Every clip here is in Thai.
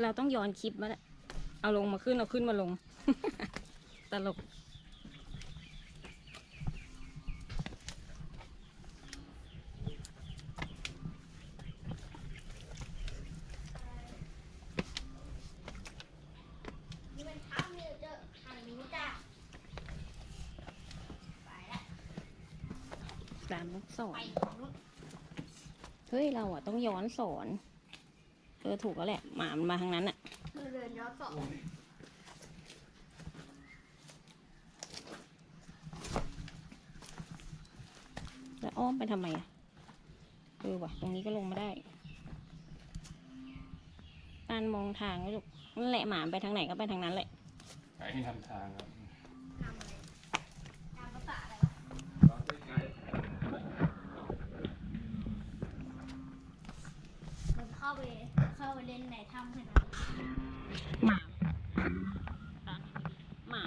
เราต้องย้อนคลิปมาแล้วเอาลงมาขึ้นเอาขึ้นมาลง ตลก มันทับเนี่ยเจอทางนี้จ้ะไปล้วตามลูกศไปรของนู้น เฮ้ย เราอะต้องย้อนสอน เออถูกแล้วแหละ หมามันมาทางนั้นอะเราเดินย้อนสอนแล้วอ้อมไปทำไมอะเออว่ะ ตรงนี้ก็ลงมาได้การมองทางไว้ลูกนั่นแหละหมาไปทางไหนก็ไปทางนั้นแหละไกด์ให้ทำทางครับทำอะไรตามภาษาอะไรวะเราได้ไกด์มันเข้าไป เข้าไปเล่นในถ้ำขนาดนี้หมาหมา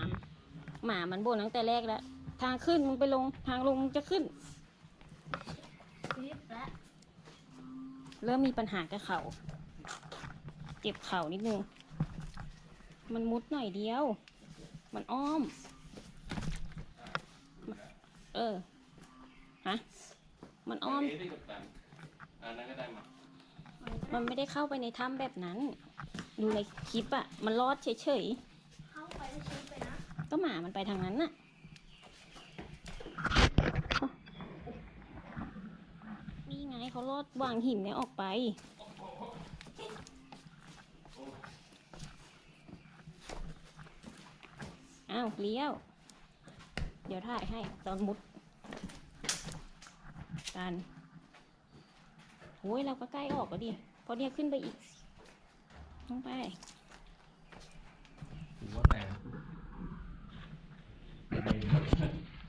หมามันบ่นตั้งแต่แรกแล้ว ทางขึ้นมึงไปลงทางลงมึงจะขึ้นคลิปและเริ่มมีปัญหากับเขาเจ็บเข่านิดนึง มันมุดหน่อยเดียว มันอ้อม เออ ฮะ มันอ้อมไกด์ที่กับตันอันนั้นก็ได้มา มันไม่ได้เข้าไปในถ้ำแบบนั้น ดูในคลิปอะมันรอดเฉยๆ เข้าไปแล้วไปนะ ก็หมามันไปทางนั้นน่ะนี่ไงเขารอดวางหินเนี่ยออกไป อ้าวเลี้ยว เดี๋ยวถ่ายให้ตอนมุดกันโอ้ยเราก็ใกล้ออกแล้วดิ พราเนี่ยขึ้นไปอีกลงไป